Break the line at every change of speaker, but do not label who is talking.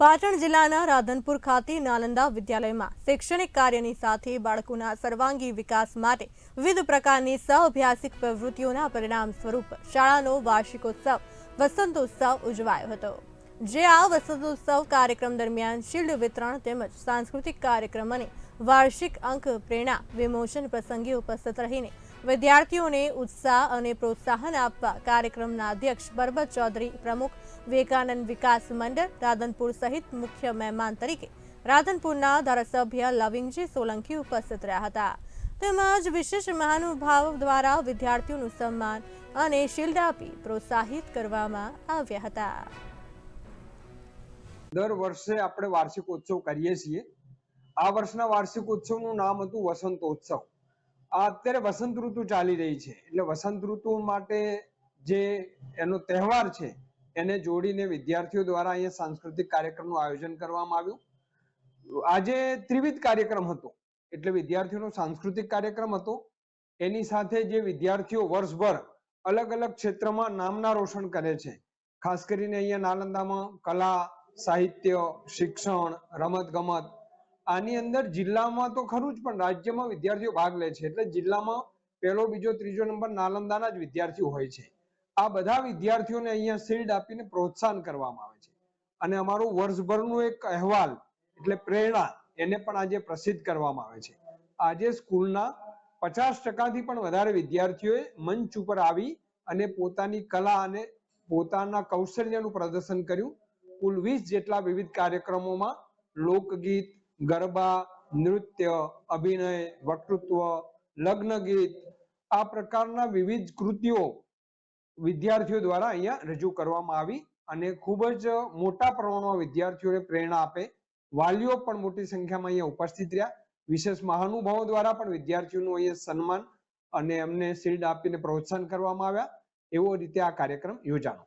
પાટણ જિલ્લાના રાધનપુર ખાતે નાલંદા વિદ્યાલયમાં શૈક્ષણિક કાર્યની સાથે બાળકોના સર્વાંગી વિકાસ માટે વિવિધ પ્રકારની સહઅભ્યાસિક પ્રવૃત્તિઓના પરિણામ સ્વરૂપ શાળાનો વાર્ષિકોત્સવ વસંતોત્સવ ઉજવાયો હતો. જે આ વસંતોત્સવ કાર્યક્રમ દરમિયાન શિલ્ડ વિતરણ તેમજ સાંસ્કૃતિક કાર્યક્રમ અને વાર્ષિક અંક પ્રેરણા, વિમોચન પ્રસંગે ઉપસ્થિત રહીને વિદ્યાર્થીઓને ઉત્સાહ અને પ્રોત્સાહન આપવા કાર્યક્રમના અધ્યક્ષ બરબત ચૌધરી, પ્રમુખ વિવેકાનંદ વિકાસ મંડળ, રાધનપુર સહિત મુખ્ય મહેમાન તરીકે રાધનપુરના ધારાસભ્ય લવિંગજી સોલંકી ઉપસ્થિત રહ્યા હતા. તેમજ વિશેષ મહાનુભાવ દ્વારા વિદ્યાર્થીઓનું સન્માન અને શિલ્ડ આપી પ્રોત્સાહિત કરવામાં આવ્યા હતા.
દર વર્ષે આપણે વાર્ષિકોત્સવ કરીએ છીએ. આ વર્ષના વાર્ષિકોત્સવનું નામ હતું વસંતોત્સવ. અત્યારે વસંત ઋતુ ચાલી રહી છે. એટલે વસંત ઋતુ માટે જે એનો તહેવાર છે, એને જોડીને વિદ્યાર્થીઓ દ્વારા અહીંયા સાંસ્કૃતિક કાર્યક્રમનું આયોજન કરવામાં આવ્યું. આજે ત્રિવિધ કાર્યક્રમ હતો. એટલે વિદ્યાર્થીઓનો સાંસ્કૃતિક કાર્યક્રમ હતો. એની સાથે જે વિદ્યાર્થીઓ વર્ષભર અલગ અલગ ક્ષેત્રમાં નામના રોશન કરે છે. ખાસ કરીને અહીંયા નાલંદામાં કલા, સાહિત્ય, શિક્ષણ રમત ગમત આની અંદર જિલ્લામાં તો ખરું જ, પણ રાજ્યમાં વિદ્યાર્થીઓ ભાગ લે છે. એટલે જિલ્લામાં પહેલો, બીજો, ત્રીજો નંબર નાલંદાના જ વિદ્યાર્થીઓ હોય છે. આ બધા વિદ્યાર્થીઓને અહીંયા શિલ્ડ આપીને પ્રોત્સાહન કરવામાં આવે છે. અને અમારું વર્ષભરનું એક અહેવાલ, એટલે પ્રેરણા, એને પણ આજે પ્રસિદ્ધ કરવામાં આવે છે. આજે સ્કૂલના પચાસ ટકાથી પણ વધારે વિદ્યાર્થીઓએ મંચ ઉપર આવી અને પોતાની કલા અને પોતાના કૌશલ્યનું પ્રદર્શન કર્યું. કુલ વીસ જેટલા વિવિધ કાર્યક્રમોમાં લોકગીત ગરબા, નૃત્ય, અભિનય, વક્તૃત્વ, લગ્ન ગીત આ પ્રકારના વિવિધ કૃતિઓ વિદ્યાર્થીઓ દ્વારા અહીંયા રજૂ કરવામાં આવી અને ખૂબ જ મોટા પ્રમાણમાં વિદ્યાર્થીઓને પ્રેરણા આપે. વાલીઓ પણ મોટી સંખ્યામાં અહીંયા ઉપસ્થિત રહ્યા. વિશેષ મહાનુભાવો દ્વારા પણ વિદ્યાર્થીઓનું અહીંયા સન્માન અને એમને શિલ્ડ આપીને પ્રોત્સાહન કરવામાં આવ્યા. એવો રીતે આ કાર્યક્રમ યોજાનો